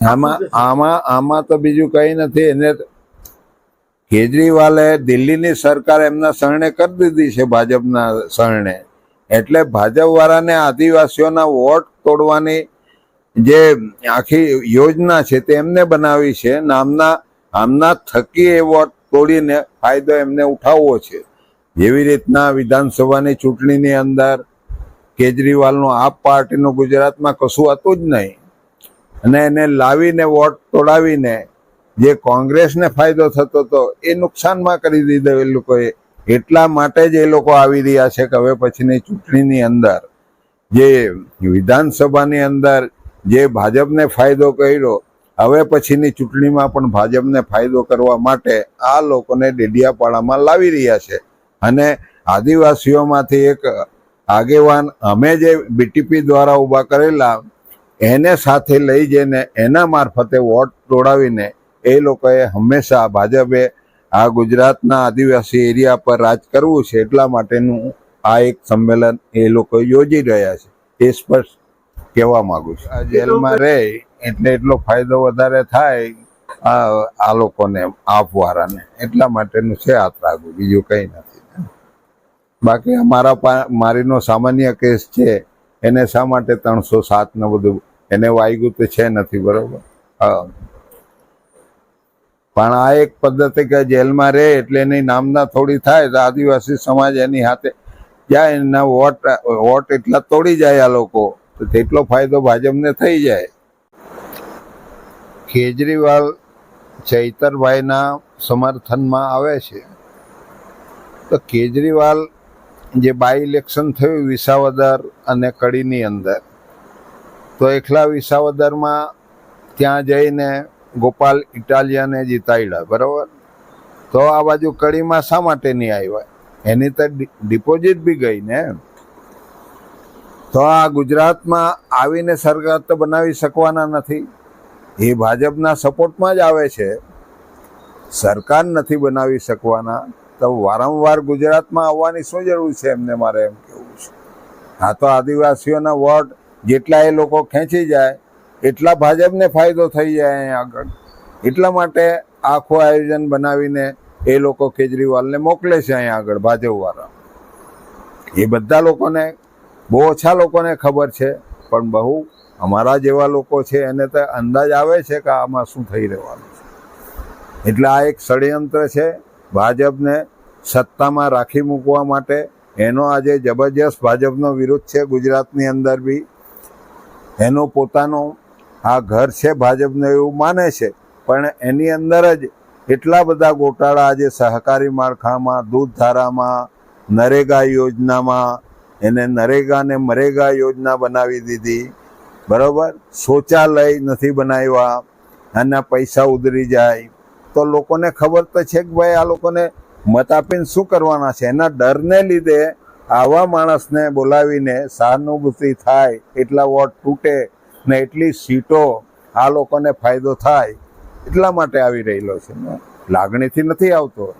આમાં આમાં આમાં તો બીજું કઈ નથી. એને કેજરીવાલે દિલ્હીની સરકાર એમના શરણે કરી દીધી છે ભાજપના શરણે. એટલે ભાજપ વાળાને આદિવાસીઓના વોટ તોડવાની જે આખી યોજના છે તે એમને બનાવી છે. નામના, આમના થકી એ વોટ તોડીને ફાયદો એમને ઉઠાવવો છે. જેવી રીતના વિધાનસભાની ચૂંટણીની અંદર કેજરીવાલનું આપ પાર્ટીનું ગુજરાતમાં કશું હતું જ નહીં. અને એને લાવીને વોટ તોડાવીને જે કોંગ્રેસને ફાયદો થતો હતો એ નુકસાનમાં કરી દીધો એ લોકોએ. એટલા માટે જ એ લોકો આવી રહ્યા છે કે હવે પછીની ચૂંટણીની અંદર જે વિધાનસભાની અંદર જે ભાજપને ફાયદો કર્યો, હવે પછીની ચૂંટણીમાં પણ ભાજપને ફાયદો કરવા માટે આ લોકોને ડેડિયાપાડામાં લાવી રહ્યા છે. અને આદિવાસીઓમાંથી એક આગેવાન અમે જે બીટીપી દ્વારા ઊભા કરેલા એને સાથે લઈ જઈને એના મારફતે વોટ તોડાવીને એ લોકોએ હંમેશા ભાજપે આ ગુજરાતના આદિવાસી એરિયા પર રાજ કરવું છે એટલા માટેનું આ એક સંમેલન એ લોકો યોજી રહ્યા છે. એ સ્પષ્ટ કહેવા માંગુ છું. આ જેલમાં રહે એટલે એટલો ફાયદો વધારે થાય આ આ લોકોને આપવાળાને એટલા માટેનું છે આ ત્રાગુ. બીજું કંઈ નથી. બાકી અમારા મારીનો સામાન્ય કેસ છે. એને શા માટે ત્રણસો સાત ને બધું એને વાગ્યું તો છે નથી, બરોબર? હા. પણ આ એક પદ્ધતિ કે જેલમાં રહે એટલે એની નામના થોડી થાય, તો આદિવાસી સમાજ એની હાથે જાય એના વોટ વોટ એટલા તોડી જાય આ લોકો, તો તેટલો ફાયદો ભાજપને થઈ જાય. કેજરીવાલ ચૈતરભાઈના સમર્થનમાં આવે છે. તો કેજરીવાલ જે બાય ઇલેક્શન થયું વિસાવદર અને કડીની અંદર તો એકલા વિસાવદરમાં ત્યાં જઈને ગોપાલ ઇટાલિયાને જીતાડ્યા, બરાબર? તો આ બાજુ કડીમાં શા માટે નહીં આવ્યા? એની તો ડિપોઝિટ બી ગઈ ને તો આ ગુજરાતમાં આવીને સરકાર તો બનાવી શકવાના નથી. એ ભાજપના સપોર્ટમાં જ આવે છે. સરકાર નથી બનાવી શકવાના. તો વારંવાર ગુજરાતમાં આવવાની શું જરૂર છે એમને મારે એમ કેવું છે? આ તો આદિવાસીઓના વોટ જેટલા એ લોકો ખેંચી જાય, એટલા ભાજપને ફાયદો થઈ જાય અહીં આગળ. એટલા માટે આખું આયોજન બનાવીને એ લોકો કેજરીવાલને મોકલે છે અહીં આગળ ભાજપવાળા. એ બધા લોકોને, બહુ ઓછા લોકોને ખબર છે, પણ બહુ અમારા જેવા લોકો છે, એને તો અંદાજ આવે છે કે આમાં શું થઈ રહેવાનું છે. એટલે આ એક ષડયંત્ર છે, ભાજપને સત્તામાં રાખી મૂકવા માટે એનો આજે જબરજસ્ત ભાજપનો વિરોધ છે ગુજરાતની અંદર બી. એનો પોતાનો આ ઘર છે ભાજપને એવું માને છે. પણ એની અંદર જ એટલા બધા ગોટાળા આજે સહકારી માળખામાં દૂધ ધારામાં નરેગા યોજનામાં, એને નરેગાને મરેગા યોજના બનાવી દીધી. બરાબર? શૌચાલય નથી બનાવ્યા, આના પૈસા ઉધરી જાય. તો લોકોને ખબર તો છે કે ભાઈ આ લોકોને મત આપીને શું કરવાના છે? એના ડરને લીધે આવા માણસને બોલાવીને સહાનુભૂતિ થાય, એટલા વોટ તૂટે ને એટલી સીટો આ લોકોને ફાયદો થાય, એટલા માટે આવી રહેલો છે. લાગણીથી નથી આવતો.